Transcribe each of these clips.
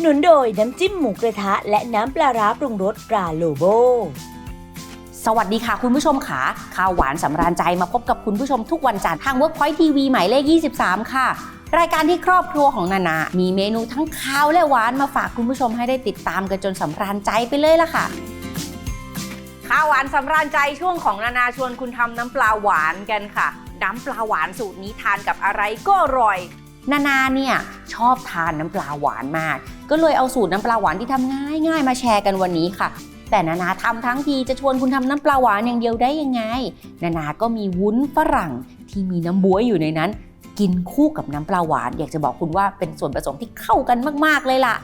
นับสนุนโดยน้ำจิ้มหมูกระทะ และน้ำปลาร้าปรุงรสปลาโลโบสวัสดีค่ะคุณผู้ชมค่ะข้าวหวานสำราญใจมาพบกับคุณผู้ชมทุกวันจันทร์ทาง Workpoint TV หมายเลข 23 ค่ะ รายการที่ครอบครัวของนานา มีเมนูทั้งข้าวและหวานมาฝากคุณผู้ชมให้ได้ติดตามกันจนสำราญใจไปเลยล่ะค่ะข้าวหวานสำราญใจช่วงของนานาชวนคุณทำน้ำปลาหวานกันค่ะ น้ำปลาหวานสูตรนี้ทานกับอะไรก็อร่อย นานาเนี่ยชอบทานน้ำปลาหวานมาก ก็เลยเอาสูตรน้ำปลาหวานที่ทำง่ายๆมาแชร์กันวันนี้ค่ะ แต่นานาทำทั้งทีจะชวนคุณทำน้ำปลาหวานอย่างเดียวได้ยังไง นานาก็มีวุ้นฝรั่งที่มีน้ำบ๊วยอยู่ในนั้น กินคู่กับน้ำปลาหวาน อยากจะบอกคุณว่าเป็นส่วนผสมที่เข้ากันมาก ๆ เลยล่ะ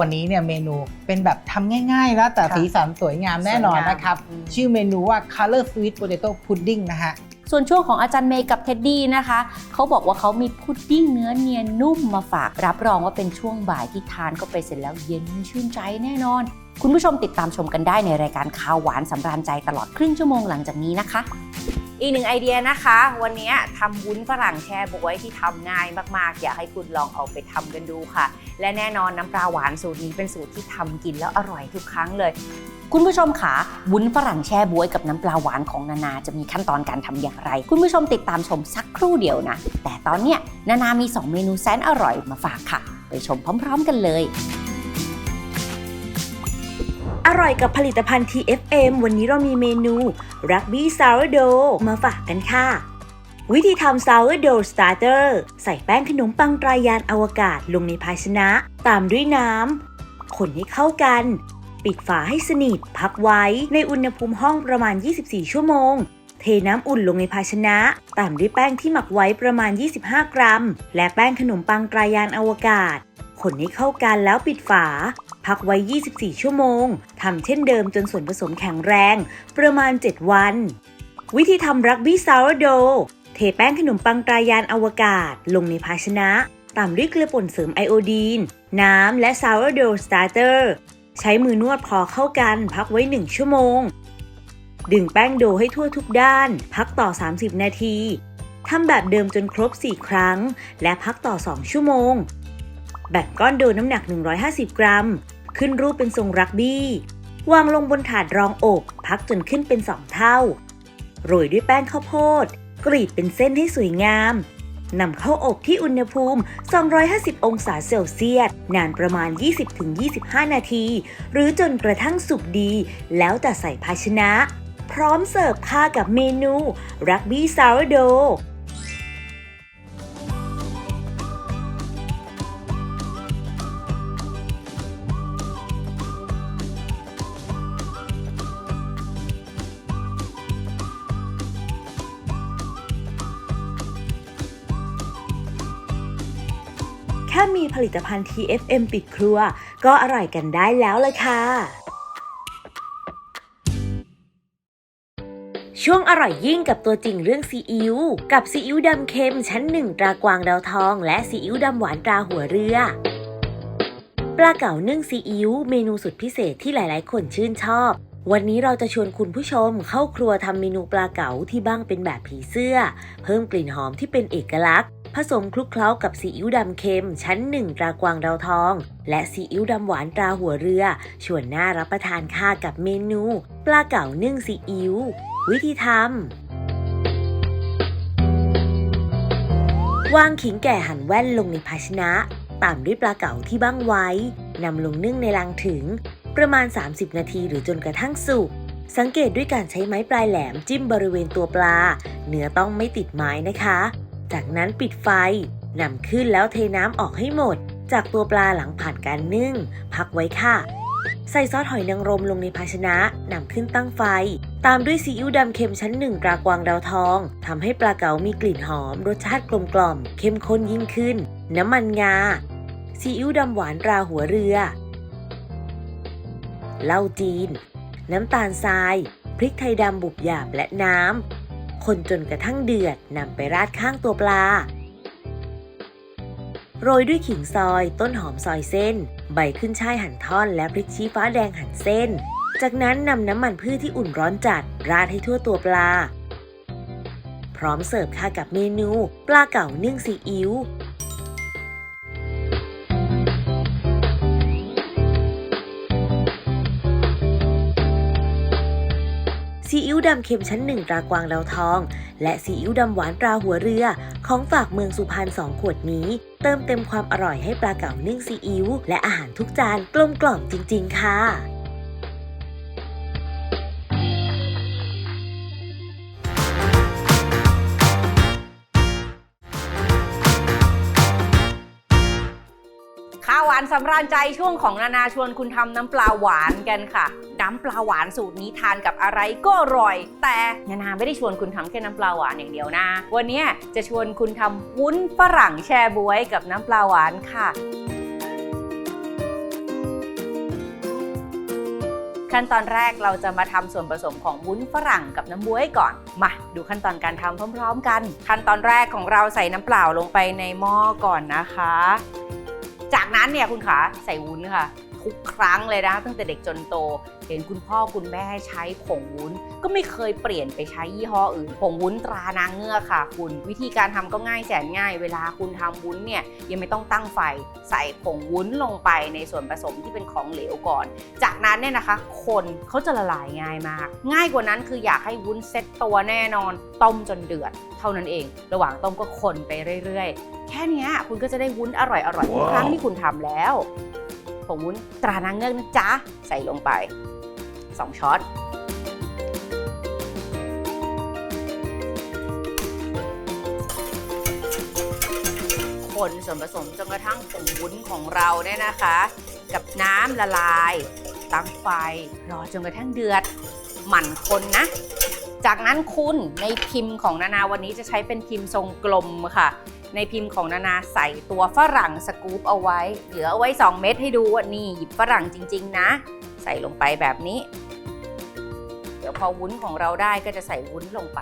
วันนี้เนี่ยเมนูเป็นแบบทำง่ายๆ แล้วแต่ค่ะสีสันสวยงามแน่นอนนะครับสวยงามอืมชื่อเมนูว่า color sweet potato pudding นะฮะ ส่วนช่วงของอาจารย์เมย์กับเท็ดดี้นะคะเขาบอกว่าเขามีพุดดิ้งเนื้อเนียนนุ่มมาฝากรับรองว่าเป็นช่วงบ่ายที่ทานเข้าไปเสร็จแล้วเย็นชื่นใจแน่นอน คุณผู้ชมติดตามชมกันได้ในรายการข่าวหวานสำราญใจตลอดครึ่งชั่วโมงหลังจากนี้นะคะ อีกหนึ่งไอเดียนะคะ วันนี้ทำวุ้นฝรั่งแช่บวยที่ทำง่ายมากๆ อยากให้คุณลองเอาไปทำกันดูค่ะ และแน่นอนน้ำปลาหวานสูตรนี้เป็นสูตรที่ทำกินแล้วอร่อยทุกครั้งเลย คุณผู้ชมคะวุ้นฝรั่งแช่บวยกับน้ำปลาหวานของนานาจะมีขั้นตอนการทำอย่างไร คุณผู้ชมติดตามชมสักครู่เดียวนะ แต่ตอนเนี้ยนานามี 2 เมนูแสนอร่อยมาฝากค่ะ ไปชมพร้อม ๆ กันเลย อร่อยกับผลิตภัณฑ์ TFM วันนี้เรามีเมนูรักบี้ซาวร์โดมาฝากกันค่ะ วิธีทำซาวร์โดสตาร์เตอร์ใส่แป้งขนมปังตรายานอวกาศลงในภาชนะ ตามด้วยน้ำคนให้เข้ากัน ปิดฝาให้สนิท พักไว้ในอุณหภูมิห้องประมาณ 24 ชั่วโมง เทน้ำอุ่นลงในภาชนะ ตามด้วยแป้งที่หมักไว้ประมาณ 25 กรัม และแป้งขนมปังตรายานอวกาศ คนให้เข้ากันแล้วปิดฝา พักไว้ 24 ชั่วโมง ทำเช่นเดิมจนส่วนผสมแข็งแรง ประมาณ 7 วัน วิธีทำรักบี้ซาวร์โด เทแป้งขนมปังตรายานอวกาศ ลงในภาชนะตามด้วยเกลือป่นเสริมไอโอดีน น้ำ และซาวร์โดสตาร์เตอร์ ใช้มือนวดพอเข้ากัน พักไว้ 1 ชั่วโมง ดึงแป้งโดให้ทั่วทุกด้าน พักต่อ 30 นาทีทำแบบเดิมจนครบ 4 ครั้ง และพักต่อ 2 ชั่วโมง แบ่งก้อนโดน้ำหนัก 150 กรัม ขึ้นรูปเป็นทรงรักบี้วางลงบนถาดรองอบพักจนขึ้นเป็น2เท่า โรยด้วยแป้งข้าวโพด กรีดเป็นเส้นให้สวยงามนำเข้าอบที่อุณหภูมิ 250 องศาเซลเซียส นานประมาณ 20-25 นาที หรือจนกระทั่งสุกดี แล้วแต่ใส่ภาชนะ พร้อมเสิร์ฟค่ากับเมนู รักบี้ซาวร์โด ผลิตภัณฑ์ TFM ปิดครัว ก็อร่อยกันได้แล้วละค่ะ ช่วงอร่อยยิ่งกับตัวจริงเรื่องซีอิ๊วกับซีอิ๊วดำเค็มชั้นหนึ่งตรากวางดาวทอง และซีอิ๊วดำหวานตราหัวเรือปลาเก๋านึ่งซีอิ๊วเมนูสุดพิเศษที่หลาย ๆ คนชื่นชอบ วันนี้เราจะชวนคุณผู้ชมเข้าครัวทำเมนูปลาเก๋าที่บ้างเป็นแบบผีเสื้อ เพิ่มกลิ่นหอมที่เป็นเอกลักษณ์ ผสมคลุกเคล้ากับซีอิ๊วดำเค็ม ชั้นหนึ่งตรากวางดาวทอง และซีอิ๊วดำหวานตราหัวเรือ ชวนน่ารับประทานค่ากับเมนู ปลาเก๋านึ่งซีอิ๊ววิธีทำวางขิงแก่หั่นแว่นลงในภาชนะ ตามด้วยปลาเก๋าที่บ้างไว้ นำลงนึ่งในลังถึง ประมาณ 30 นาทีหรือจนกระทั่งสุก สังเกตด้วยการใช้ไม้ปลายแหลมจิ้มบริเวณตัวปลา เนื้อต้องไม่ติดไม้นะคะ จากนั้นปิดไฟนำขึ้นแล้วเทน้ำออกให้หมด จากตัวปลาหลังผ่านการนึ่ง พักไว้ค่ะ ใส่ซอสหอยนางรมลงในภาชนะนำขึ้นตั้งไฟ ตามด้วยซีอิ๊วดำเค็มชั้นหนึ่งตรากวางดาวทองทำให้ปลาเก๋ามีกลิ่นหอม รสชาติกลมกล่อม เข้มข้นยิ่งขึ้น น้ำมันงาซีอิ๊วดำหวานราหัวเรือ เหล้าจีน น้ำตาลทราย พริกไทยดำบุบหยาบและน้ำ คนจนกระทั่งเดือดนำไปราดข้างตัวปลา โรยด้วยขิงซอย ต้นหอมซอยเส้น ใบขึ้นช่ายหั่นท่อน และพริกชี้ฟ้าแดงหั่นเส้น จากนั้นนำน้ำมันพืชที่อุ่นร้อนจัด ราดให้ทั่วตัวปลา พร้อมเสิร์ฟค่ะกับเมนู ปลาเก๋านึ่งซีอิ๊ว อิ๊วดำเค็มชั้นหนึ่งตรากวางดาวทอง และซีอิ๊วดำหวานตราหัวเรือ ของฝากเมืองสุพรรณสองขวดนี้ เติมเต็มความอร่อยให้ปลาเก๋านึ่งซีอิ๊วและอาหารทุกจานกลมกล่อมจริง ๆ ค่ะานสำราญใจช่วงของนานาชวนคุณทำน้ำปลาหวานกันค่ะ น้ำปลาหวานสูตรนี้ทานกับอะไรก็อร่อย แต่นานาไม่ได้ชวนคุณทำแค่น้ำปลาหวานอย่างเดียวนะ วันนี้จะชวนคุณทำวุ้นฝรั่งแช่บวยกับน้ำปลาหวานค่ะขั้นตอนแรกเราจะมาทำส่วนผสมของวุ้นฝรั่งกับน้ำบ๊วยก่อน มาดูขั้นตอนการทำพร้อม ๆ กัน ขั้นตอนแรกของเราใส่น้ำเปล่าลงไปในหม้อก่อนนะคะ จากนั้นเนี่ยคุณขาใส่วุ้นค่ะทุกครั้งเลยนะตั้งแต่เด็กจนโต เห็นคุณพ่อคุณแม่ใช้ผงวุ้น ก็ไม่เคยเปลี่ยนไปใช้ยี่ห้ออื่น ผงวุ้นตรานางเงือกค่ะ คุณ วิธีการทำก็ง่ายแสนง่าย เวลาคุณทำวุ้นเนี่ยยังไม่ต้องตั้งไฟ ใส่ผงวุ้นลงไปในส่วนผสมที่เป็นของเหลวก่อน จากนั้นเนี่ยนะคะ คนเขาจะละลายง่ายมาก ง่ายกว่านั้นคืออยากให้วุ้นเซ็ตตัวแน่นอน ต้มจนเดือด เท่านั้นเอง ระหว่างต้มก็คนไปเรื่อยๆ แค่เนี้ยคุณก็จะได้วุ้นอร่อยๆทุกครั้งที่คุณทำแล้ว ผงวุ้นตรานางเงือกนะจ๊ะ ใส่ลงไป 2 ช้อน คนส่วนผสมจนกระทั่งผงวุ้นของเราเนี่ยนะคะ กับน้ำละลายตั้งไฟรอจนกระทั่งเดือดหมั่นคนนะ จากนั้นคุณในพิมพ์ของนานาวันนี้จะใช้เป็นพิมพ์ทรงกลมค่ะ ในพิมพ์ของนานาใส่ตัวฝรั่งสกู๊ปเอาไว้ เหลือเอาไว้ 2 เม็ดให้ดูว่านี่หยิบฝรั่งจริง ๆ นะ ใส่ลงไปแบบนี้ เดี๋ยวพอวุ้นของเราได้ก็จะใส่วุ้นลงไป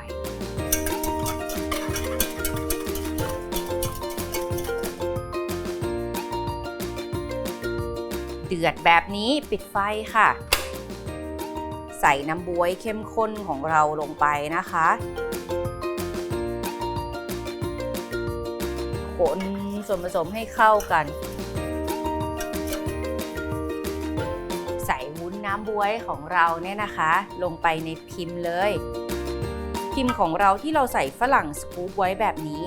เดือดแบบนี้ปิดไฟค่ะ ใส่น้ำบวยเข้มข้นของเราลงไปนะคะ นส่วนผสมให้เข้ากัน ใส่วุ้นน้ำบวยของเราเนี่ยนะคะ ลงไปในพิมพ์เลย พิมพ์ของเราที่เราใส่ฝรั่งสกู๊ปไว้แบบนี้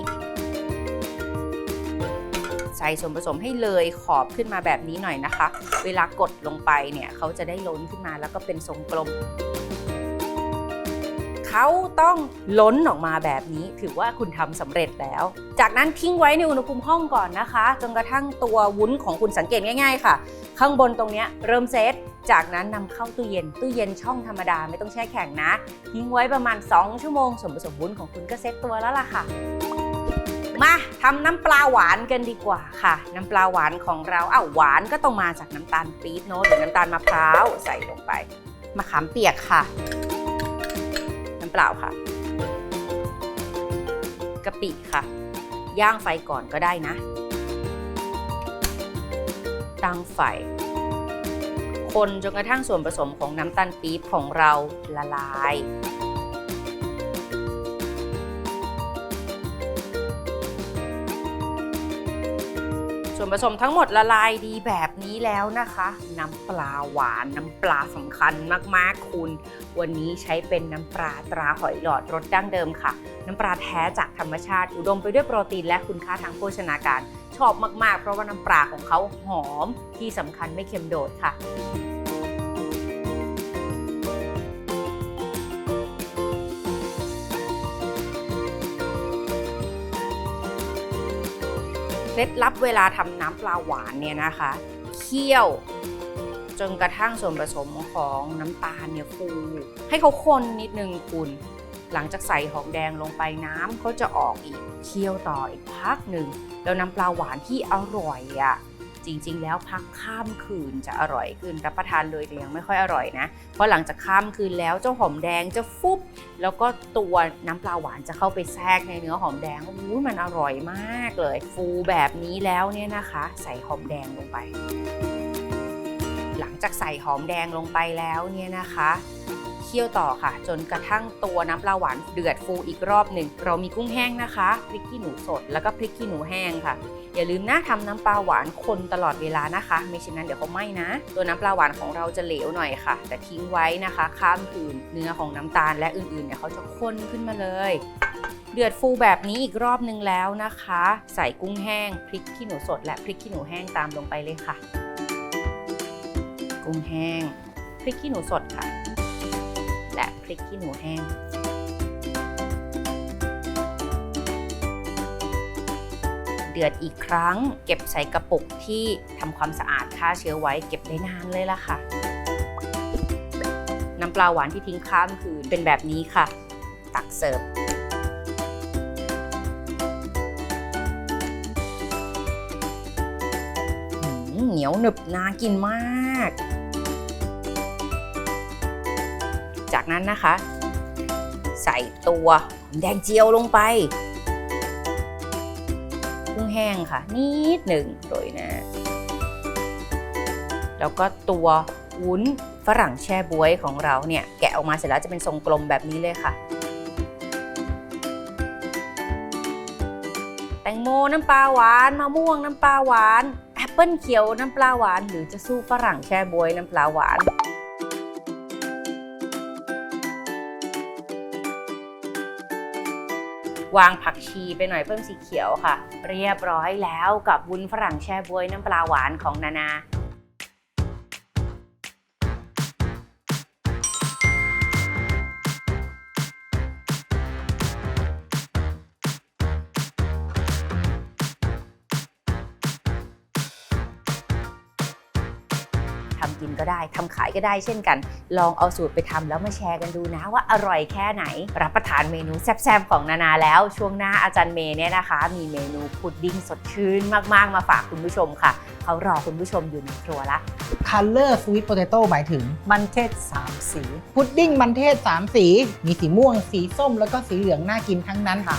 ใส่ส่วนผสมให้เลยขอบขึ้นมาแบบนี้หน่อยนะคะ เวลากดลงไปเนี่ยเขาจะได้ล้นขึ้นมาแล้วก็เป็นทรงกลม เขาต้องล้นออกมาแบบนี้ ถือว่าคุณทำสำเร็จแล้ว จากนั้นทิ้งไว้ในอุณหภูมิห้องก่อนนะคะ จนกระทั่งตัววุ้นของคุณสังเกตง่าย ๆ ค่ะ ข้างบนตรงนี้เริ่มเซตจากนั้นนำเข้าตู้เย็น ตู้เย็นช่องธรรมดาไม่ต้องแช่แข็งนะ ทิ้งไว้ประมาณ 2 ชั่วโมงส่วนผสมวุ้นของคุณก็เซตตัวแล้วล่ะค่ะ มาทำน้ำปลาหวานกันดีกว่าค่ะ น้ำปลาหวานของเราอ้าวหวานก็ต้องมาจากน้ำตาลปี๊บเนอะหรือน้ำตาลมะพร้าวใส่ลงไปมะขามเปียกค่ะ น้ำเปล่าค่ะกะปิค่ะ ย่างไฟก่อนก็ได้นะ ตั้งไฟ คนจนกระทั่งส่วนผสมของน้ำตาลปี๊บของเราละลาย วนผสมทั้งหมดละลายดีแบบนี้แล้วนะคะ น้ำปลาหวานน้ำปลาสำคัญมากๆคุณ วันนี้ใช้เป็นน้ำปลาตราหอยหลอดรสดั้งเดิมค่ะ น้ำปลาแท้จากธรรมชาติ อุดมไปด้วยโปรตีนและคุณค่าทางโภชนาการ ชอบมากๆ เพราะว่าน้ำปลาของเขาหอมที่สำคัญไม่เค็มโดดค่ะ เคล็ดลับเวลาทำน้ำปลาหวานเนี่ยนะคะเคี่ยว จนกระทั่งส่วนผสมของน้ำตาลเนี่ยฟูให้เขาคนนิดนึงคุณหลังจากใส่หอมแดงลงไปน้ำก็จะออกอีกเคี่ยวต่ออีกพักหนึ่งแล้วน้ำปลาหวานที่อร่อยอะ่ะ จริง ๆ แล้วพักข้ามคืนจะอร่อยขึ้นรับประทานเลยแต่ยังไม่ค่อยอร่อยนะ เพราะหลังจากข้ามคืนแล้วเจ้าหอมแดงจะฟุบแล้วก็ตัวน้ำปลาหวานจะเข้าไปแทรกในเนื้อหอมแดงอู้มันอร่อยมากเลย ฟูแบบนี้แล้วเนี่ยนะคะ ใส่หอมแดงลงไป หลังจากใส่หอมแดงลงไปแล้วเนี่ยนะคะเคี่ยวต่อค่ะ จนกระทั่งตัวน้ำปลาหวานเดือดฟูอีกรอบหนึ่ง เรามีกุ้งแห้งนะคะ พริกขี้หนูสดแล้วก็พริกขี้หนูแห้งค่ะ อย่าลืมนะทำน้ำปลาหวานคนตลอดเวลานะคะไม่เช่นนั้นเดี๋ยวเขาไหม้นะ ตัวน้ำปลาหวานของเราจะเหลวหน่อยค่ะ แต่ทิ้งไว้นะคะ ข้ามคืนเนื้อของน้ำตาลและอื่นๆเนี่ยเขาจะข้นขึ้นมาเลยเดือดฟูแบบนี้อีกรอบนึงแล้วนะคะ ใส่กุ้งแห้งพริกขี้หนูสด และพริกขี้หนูแห้งตามลงไปเลยค่ะ กุ้งแห้งพริกขี้หนูสดค่ะ และพริกขี้หนูแห้ง เดือดอีกครั้ง เก็บใส่กระปุกที่ทำความสะอาดฆ่าเชื้อไว้เก็บได้นานเลยล่ะค่ะ น้ำปลาหวานที่ทิ้งข้ามคืนเป็นแบบนี้ค่ะ ตักเสิร์ฟเหนียวหนึบน่ากินมาก จากนั้นนะคะ ใส่ตัวหอมแดงเจียวลงไป แห้งค่ะ นิดหนึ่งโรยหนะแล้วก็ตัววุ้นฝรั่งแช่บวยของเราเนี่ย แกะออกมาเสร็จแล้วจะเป็นทรงกลมแบบนี้เลยค่ะ แตงโมน้ำปลาหวานมะม่วงน้ำปลาหวานแอปเปิ้ลเขียวน้ำปลาหวาน หรือจะสู้ฝรั่งแช่บวยน้ำปลาหวาน วางผักชีไปหน่อยเพิ่มสีเขียวค่ะ เรียบร้อยแล้วกับวุ้นฝรั่งแช่บวยน้ำปลาหวานของนานา ได้ทำขายก็ได้เช่นกัน ลองเอาสูตรไปทำแล้วมาแชร์กันดูนะว่าอร่อยแค่ไหน รับประทานเมนูแซ่บๆของนานาแล้ว ช่วงหน้าอาจารย์เมย์เนี่ยนะคะ มีเมนูพุดดิ้งสดชื่นมากๆ มาฝากคุณผู้ชมค่ะ เขารอคุณผู้ชมอยู่ในครัวละ Color Sweet Potato หมายถึงมันเทศ 3 สี พุดดิ้งมันเทศ 3 สี มีสีม่วง สีส้ม แล้วก็สีเหลืองน่ากินทั้งนั้นค่ะ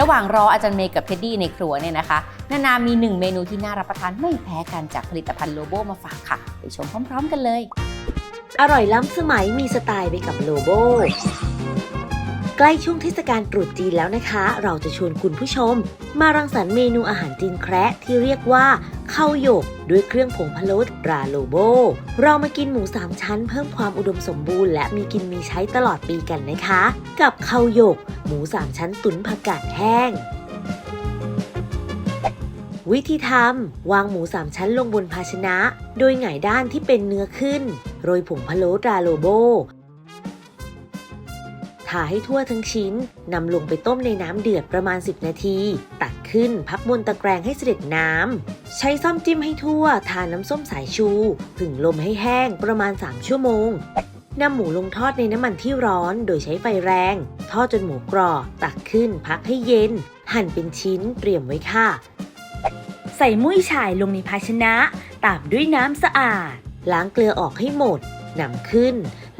ระหว่างรออาจารย์เมย์กับเท็ดดี้ในครัวเนี่ยนะคะ นานามีหนึ่งเมนูที่น่ารับประทานไม่แพ้กันจากผลิตภัณฑ์โลโบมาฝากค่ะ ไปชมพร้อม ๆ กันเลย อร่อยล้ำสมัยมีสไตล์ไปกับโลโบ ใกล้ช่วงเทศกาลตรุษจีนแล้วนะคะ เราจะชวนคุณผู้ชม มารังสรรค์เมนูอาหารจีนแคระที่เรียกว่าข้าวหยกด้วยเครื่องผงพะโล้ราโลโบ เรามากินหมูสามชั้นเพิ่มความอุดมสมบูรณ์และมีกินมีใช้ตลอดปีกันนะคะ กับข้าวหยก หมูสามชั้นตุ๋นผักกาดแห้งวิธีทำวางหมูสามชั้นลงบนภาชนะ โดยหงายด้านที่เป็นเนื้อขึ้น โรยผงพะโล้ตราโลโบ ทาให้ทั่วทั้งชิ้นนำลงไปต้มในน้ำเดือดประมาณ 10 นาที ตักขึ้นพักบนตะแกรงให้เสด็จน้ำ ใช้ซ่อมจิ้มให้ทั่ว ทาน้ำส้มสายชู ผึ่งลมให้แห้งประมาณ 3 ชั่วโมงนำหมูลงทอดในน้ำมันที่ร้อนโดยใช้ไฟแรง ทอดจนหมูกรอบตักขึ้นพักให้เย็น หั่นเป็นชิ้นเตรียมไว้ค่ะ ใส่มุ้ยฉ่ายลงในภาชนะ ตามด้วยน้ำสะอาด ล้างเกลือออกให้หมดนำขึ้น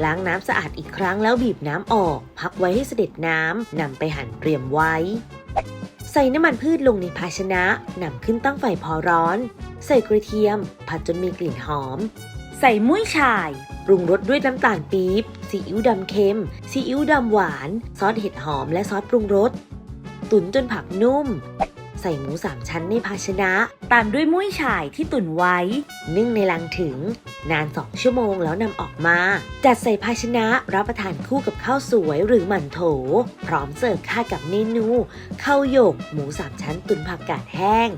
ล้างน้ำสะอาดอีกครั้งแล้วบีบน้ำออก พักไว้ให้เสด็จน้ำนำไปหั่นเตรียมไว้ ใส่น้ำมันพืชลงในภาชนะนำขึ้นตั้งไฟพอร้อน ใส่กระเทียม ผัดจนมีกลิ่นหอม ใส่มุ้ยฉ่ายปรุงรสด้วยน้ำตาลปี๊บซีอิ๊วดำเค็มซีอิ๊วดำหวาน ซอสเห็ดหอมและซอสปรุงรส ตุ๋นจนผักนุ่ม ใส่หมูสามชั้นในภาชนะ ตามด้วยมุ้ยฉ่ายที่ตุ๋นไว้ นึ่งในลังถึง นาน 2 ชั่วโมงแล้วนำออกมา จัดใส่ภาชนะรับประทานคู่กับข้าวสวยหรือหมั่นโถ พร้อมเสิร์ฟค่ากับเมนูข้าวหยกหมูสามชั้นตุ๋นผักกาดแห้ง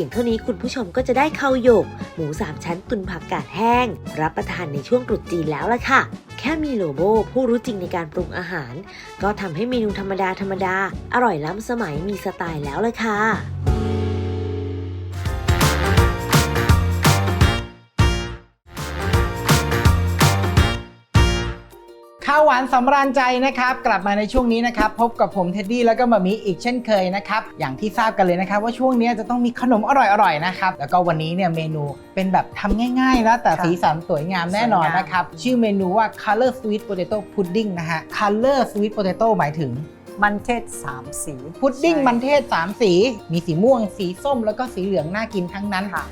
พียงเท่านี้คุณผู้ชมก็จะได้ข้าวหยก หมูสามชั้นตุนผักกาดแห้ง รับประทานในช่วงตรุษจีนแล้วล่ะค่ะ แค่มีโลโบผู้รู้จริงในการปรุงอาหาร ก็ทำให้เมนูธรรมดาธรรมดา อร่อยล้ำสมัยมีสไตล์แล้วเลยค่ะ หวานสำราญใจนะครับ กลับมาในช่วงนี้นะครับ พบกับผมเท็ดดี้แล้วก็มามีอีกเช่นเคยนะครับ อย่างที่ทราบกันเลยนะครับ ว่าช่วงนี้จะต้องมีขนมอร่อยๆนะครับ แล้วก็วันนี้เนี่ยเมนูเป็นแบบทำง่ายๆนะแต่ค่ะสีสันสวยงามแน่นอนสวยงามนะครับ ชื่อเมนูว่า color sweet potato pudding นะฮะ color sweet potato หมายถึงมันเทศสามสี พุดดิ้งใช่มันเทศ 3 สี มีสีม่วง สีส้ม แล้วก็สีเหลืองน่ากินทั้งนั้นค่ะ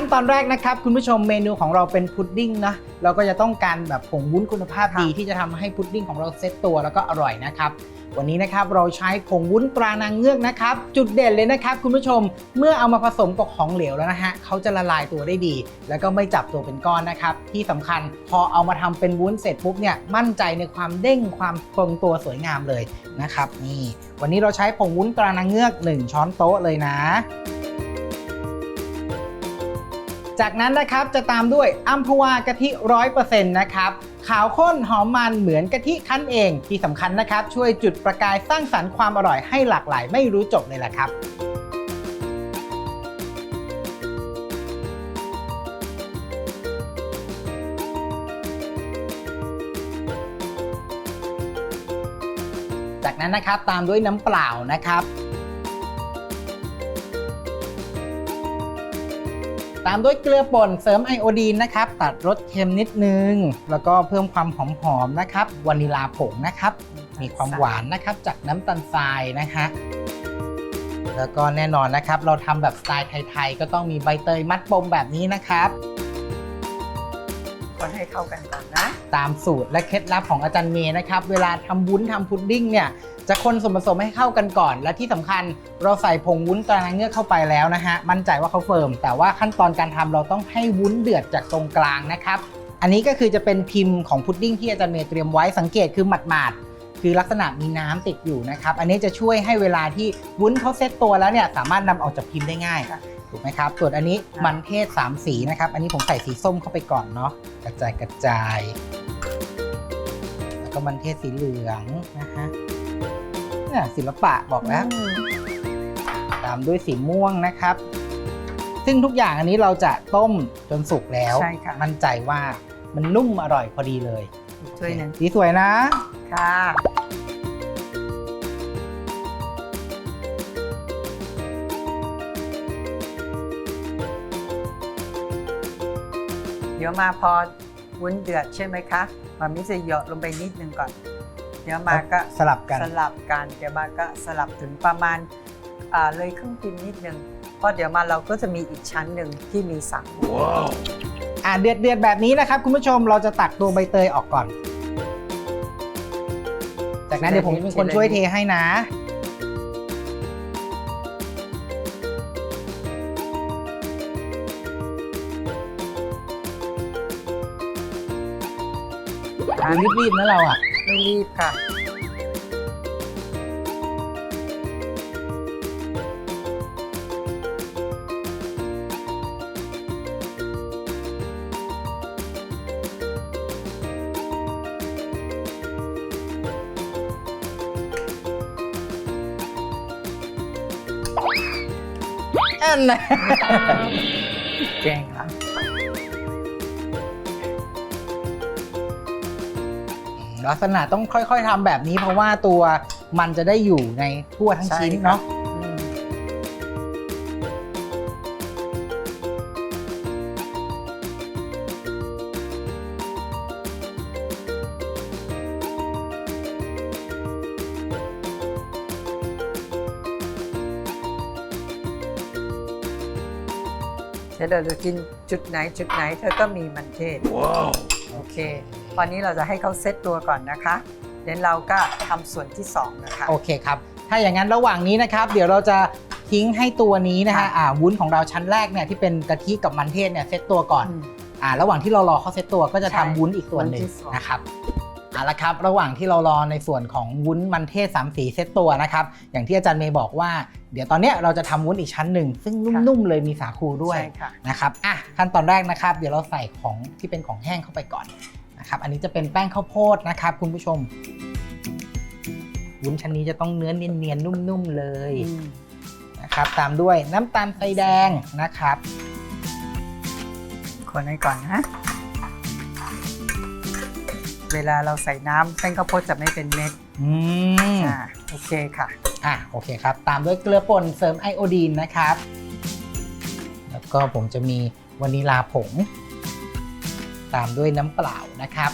ขั้นตอนแรกนะครับ คุณผู้ชมเมนูของเราเป็นพุดดิ้งนะเราก็จะต้องการแบบผงวุ้นคุณภาพดีค่ะที่จะทำให้พุดดิ้งของเราเซ็ตตัวแล้วก็อร่อยนะครับวันนี้นะครับเราใช้ผงวุ้นตรานางเงือกนะครับ จุดเด่นเลยนะครับ คุณผู้ชมเมื่อเอามาผสมกับของเหลวแล้วนะฮะเขาจะละลายตัวได้ดี แล้วก็ไม่จับตัวเป็นก้อนนะครับ ที่สำคัญพอเอามาทำเป็นวุ้นเสร็จปุ๊บเนี่ยมั่นใจในความเด้งความทรงตัวสวยงามเลยนะครับนี่วันนี้เราใช้ผงวุ้นตรานางเงือก 1 ช้อนโต๊ะเลยนะ จากนั้นนะครับจะตามด้วยอัมพวากะทิร้อยเปอร์เซ็นต์นะครับขาวข้นหอมมันเหมือนกะทิคั้นเองที่สำคัญนะครับ ช่วยจุดประกายสร้างสรรค์ความอร่อยให้หลากหลายไม่รู้จบเลยแหละครับจากนั้นนะครับตามด้วยน้ำเปล่านะครับ ตามด้วยเกลือป่นเสริมไอโอดีนนะครับ ตัดรสเค็มนิดนึง แล้วก็เพิ่มความหอมๆนะครับวานิลาผงนะครับ มีความหวานนะครับจากน้ำตาลทรายนะฮะแล้วก็แน่นอนนะครับ เราทำแบบสไตล์ไทยๆ ก็ต้องมีใบเตยมัดปมแบบนี้นะครับคนให้เข้ากันก่อนนะ ตามสูตรและเคล็ดลับของอาจารย์เมย์นะครับ เวลาทำวุ้นทำพุดดิ้งเนี่ย จะคนส่วนผสมให้เข้ากันก่อน และที่สำคัญเราใส่ผงวุ้นตรานางเงือกเข้าไปแล้วนะฮะมั่นใจว่าเขาเฟิร์ม แต่ว่าขั้นตอนการทำเราต้องให้วุ้นเดือดจากตรงกลางนะครับ อันนี้ก็คือจะเป็นพิมพ์ของพุดดิ้งที่อาจารย์เมย์เตรียมไว้สังเกตคือหมาดๆคือลักษณะมีน้ำติดอยู่นะครับ อันนี้จะช่วยให้เวลาที่วุ้นเขาเซตตัวแล้วเนี่ยสามารถนำออกจากพิมพ์ได้ง่ายค่ะถูกไหมครับ ส่วนอันนี้มันเทศ 3 สีนะครับ อันนี้ผมใส่สีส้มเข้าไปก่อนเนาะ กระจายกระจาย แล้วก็มันเทศสีเหลืองนะฮะ เนี่ยศิลปะบอกแล้ว ตามด้วยสีม่วงนะครับ ซึ่งทุกอย่างอันนี้เราจะต้มจนสุกแล้ว ใช่ค่ะ มั่นใจว่ามันนุ่มอร่อยพอดีเลยอีกถ้วยหนึ่งสีสวยนะ ค่ะ เดี๋ยวมาพอวุ้นเดือดใช่ไหมคะมันมิจะเหยาะลงไปนิดนึงก่อน เดี๋ยวมาก็สลับกันสลับกันเดี๋ยวมาก็สลับถึงประมาณอ่าเลยครึ่งพิมพ์นิดนึงเพราะเดี๋ยวมาเราก็จะมีอีกชั้นหนึ่งที่มีสังอ่าเดือดเดือดๆแบบนี้นะครับคุณผู้ชมเราจะตักตัวใบเตยออกก่อน จากนั้นเดี๋ยวผมจะเป็นคนช่วยเทให้นะรีบๆนะเราอะ ไม่รีบค่ะอันนะเก่งค่ะ ลักษณะต้องค่อย ๆทำแบบนี้เพราะว่าตัวมันจะได้อยู่ในทั่วทั้งใช่ชิ้นครับเนาะอืมเดี๋ยวเราจะกินจุดไหนจุดไหนเธอก็มีมันเทศ โอเค ตอนนี้เราจะให้เขาเซตตัวก่อนนะคะเดี๋ยวเราก็ทำส่วนที่2นะคะ โอเคครับ ถ้าอย่างนั้นระหว่างนี้นะครับ เดี๋ยวเราจะทิ้งให้ตัวนี้นะฮะค่ะอ่าวุ้นของเราชั้นแรกเนี่ยที่เป็นกะทิกับมันเทศเนี่ยเซตตัวก่อนอืมอ่าระหว่างที่เรารอเขาเซตตัวก็จะใช่ทำวุ้นอีกส่วนหนึ่งวุ้นที่สอง นะครับเอาละครับ ระหว่างที่เรารอในส่วนของวุ้นมันเทศสามสีเซตตัวนะครับ อย่างที่อาจารย์เมย์บอกว่า เดี๋ยวตอนเนี้ยเราจะทำวุ้นอีกชั้นหนึ่งซึ่งนุ่มๆเลยมีสาคูด้วย ใช่ค่ะ นะครับ อะ ขั้นตอนแรกนะครับ เดี๋ยวเราใส่ของที่เป็นของแห้งเข้าไปก่อน นะครับอันนี้จะเป็นแป้งข้าวโพดนะครับคุณผู้ชมวุ้นชั้นนี้จะต้องเนื้อเนียนๆนุ่มๆเลยนะครับ ตามด้วยน้ำตาลทรายแดงนะครับ คนให้ก่อนนะ เวลาเราใส่น้ำแป้งข้าวโพดจะไม่เป็นเม็ดอืมอ่าโอเคค่ะ อะโอเคครับ ตามด้วยเกลือป่นเสริมไอโอดีนนะครับ แล้วก็ผมจะมีวานิลาผง ตามด้วยน้ำเปล่านะครับ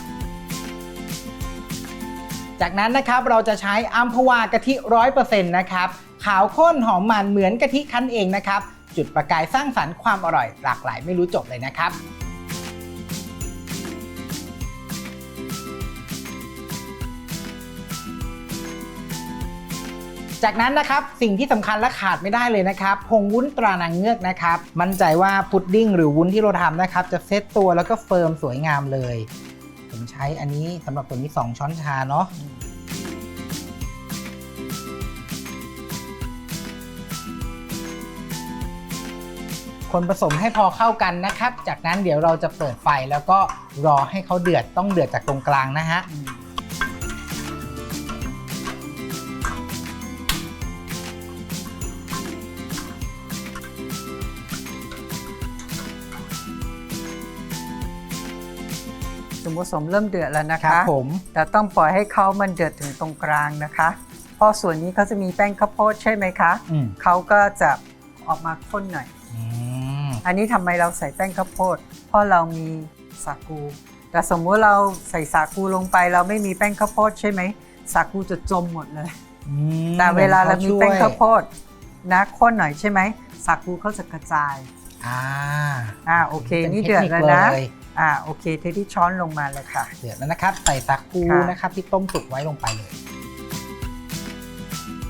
จากนั้นนะครับเราจะใช้อัมพวากะทิร้อยเปอร์เซ็นต์นะครับ ขาวข้นหอมมันเหมือนกะทิคั้นเองนะครับ จุดประกายสร้างสรรค์ความอร่อยหลากหลายไม่รู้จบเลยนะครับ จากนั้นนะครับสิ่งที่สำคัญและขาดไม่ได้เลยนะครับผงวุ้นตรานางเงือกนะครับ มั่นใจว่าพุดดิ้งหรือวุ้นที่เราทำนะครับ จะเซตตัวแล้วก็เฟิร์มสวยงามเลย ผมใช้อันนี้สำหรับตัวนี้ 2 ช้อนชาเนาะคนผสมให้พอเข้ากันนะครับ จากนั้นเดี๋ยวเราจะเปิดไฟแล้วก็รอให้เขาเดือดต้องเดือดจากตรงกลางนะฮะ ส่วนผสมเริ่มเดือดแล้วนะครัคะบผม แต่ต้องปล่อยให้เขามันเดือดถึงตรงกลางนะคะ เพราะส่วนนี้เขาจะมีแป้งข้าวโพดใช่ไหมคะอืม เขาก็จะออกมาข้นหน่อย อืมอันนี้ทำไมเราใส่แป้งข้าวโพด เพราะเรามีสาคูแต่สมมุติเราใส่สาคูลงไป เราไม่มีแป้งข้าวโพดใช่ไหมสาคูจะจมหมดเลย อืมแต่เวลาเรามีแป้งข้าวโพดดนะข้นหน่อยใช่ไหมสาคูเขาจะกระจายอ่าอ่าโอเคป็นี่เดือดทคแล้วนะเลย อ่าโอเคเทที่ช้อนลงมาเลยค่ะ เดือดแล้วนะครับ ใส่สาคูค่ะนะครับที่ต้มสุกไว้ลงไปเลย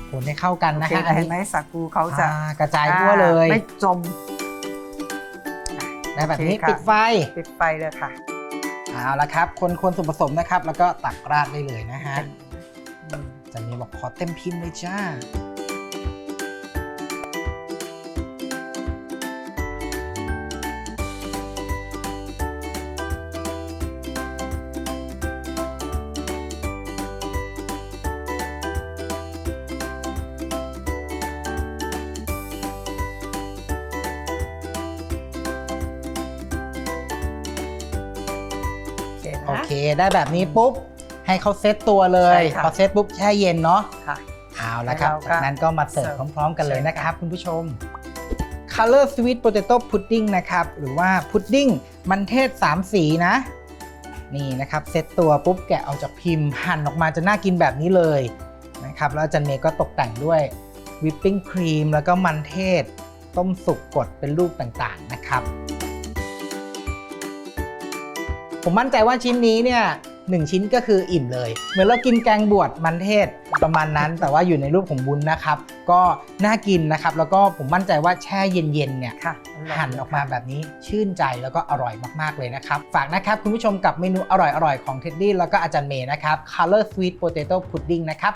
คนให้เข้ากันโอนะเคฮะแต่เห็นไหมสาคูเขาจะอ่ากระจายทั่วเลยอ่าไม่จมได้แบบนี้โอเคค่ะ ปิดไฟ ปิดไฟเลยค่ะ เอาละครับ คนคนส่วนผสมนะครับ แล้วก็ตักราดได้เลยนะฮะ อืม จันนี้บอกขอเต็มพิมพ์เลยจ้า ได้แบบนี้ปุ๊บ ให้เขาเซตตัวเลยใช่ค่ะ พอเซตปุ๊บแช่เย็นเนาะค่ะ เอาละครับแล้วเราก็จากนั้นก็มาเสิร์ฟเสิร์ฟพร้อม ๆ กันเลยใช่นะครับ คุณผู้ชม Color Sweet Potato Pudding นะครับ หรือว่าพุดดิ้งมันเทศ 3 สีนะ นี่นะครับ เซตตัวปุ๊บแกะออกจากพิมพ์หั่นออกมาจะน่ากินแบบนี้เลยนะครับ แล้วอาจันเมย์ก็ตกแต่งด้วยวิปปิ้งครีมแล้วก็มันเทศ ต้มสุกกดเป็นรูปต่างๆนะครับ ผมมั่นใจว่าชิ้นนี้เนี่ยหนึ่งชิ้นก็คืออิ่มเลย เหมือนเรากินแกงบวชมันเทศประมาณนั้น แต่ว่าอยู่ในรูปของบุญนะครับ ก็น่ากินนะครับ แล้วก็ผมมั่นใจว่าแช่เย็นๆเนี่ยค่ะหั่นออกมาแบบนี้ชื่นใจแล้วก็อร่อยมากๆเลยนะครับ ฝากนะครับคุณผู้ชมกับเมนูอร่อยๆของเท็ดดี้แล้วก็อาจารย์เมย์นะครับ Color Sweet Potato Pudding นะครับ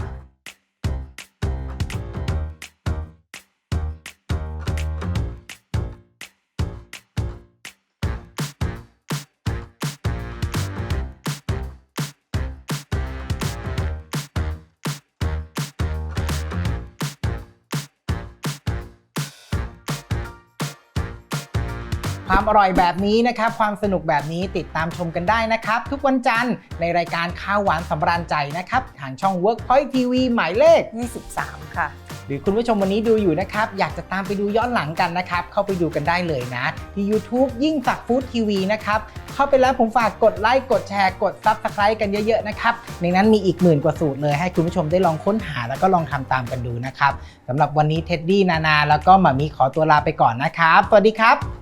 ความอร่อยแบบนี้นะครับ ความสนุกแบบนี้ติดตามชมกันได้นะครับ ทุกวันจันทร์ในรายการข้าวหวานสำราญใจนะครับ ทางช่อง Workpoint TV หมายเลข 23 ค่ะ หรือคุณผู้ชมวันนี้ดูอยู่นะครับ อยากจะตามไปดูย้อนหลังกันนะครับ เข้าไปดูกันได้เลยนะ ที่ YouTube ยิ่งสักฟู้ดทีวีนะครับ เข้าไปแล้วผมฝากกดไลค์กดแชร์กด Subscribe กันเยอะๆนะครับ ในนั้นมีอีกหมื่นกว่าสูตรเลยให้คุณผู้ชมได้ลองค้นหาแล้วก็ลองทำตามกันดูนะครับสำหรับวันนี้เท็ดดี้นานาแล้วก็หมามีขอตัวลาไปก่อนนะครับ สวัสดีครับ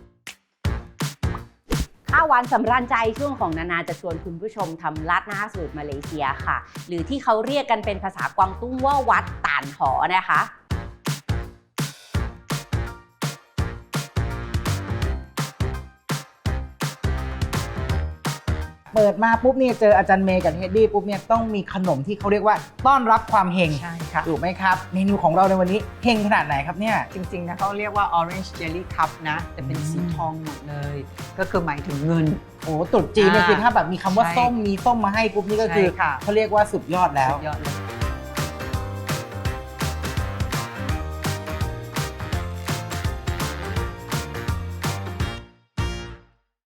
ข้าวันสำราญใจช่วงของนานาจะชวนคุณผู้ชมทำลัดหน้าสูตรมาเลเซียค่ะ หรือที่เขาเรียกกันเป็นภาษากวางตุ้งว่าวัดต่านหอนะคะ เปิดมาปุ๊บเนี่ยเจออาจารย์เมย์กับเท็ดดี้ปุ๊บเนี่ยต้องมีขนมที่เขาเรียกว่าต้อนรับความเฮงใช่ค่ะ ถูกไหมครับ เมนูของเราในวันนี้เฮงขนาดไหนครับเนี่ย จริงๆนะเขาเรียกว่า orange jelly cup นะ แต่เป็นอืมสีทองหมดเลย ก็คือหมายถึงเงิน โอ้ตรุษจีนเนี่ยอ่าคือถ้าแบบมีคำว่าใช่ส้มมีส้มมาให้ปุ๊บนี่ก็คือใช่ค่ะเขาเรียกว่าสุดยอดแล้วสุดยอดเลย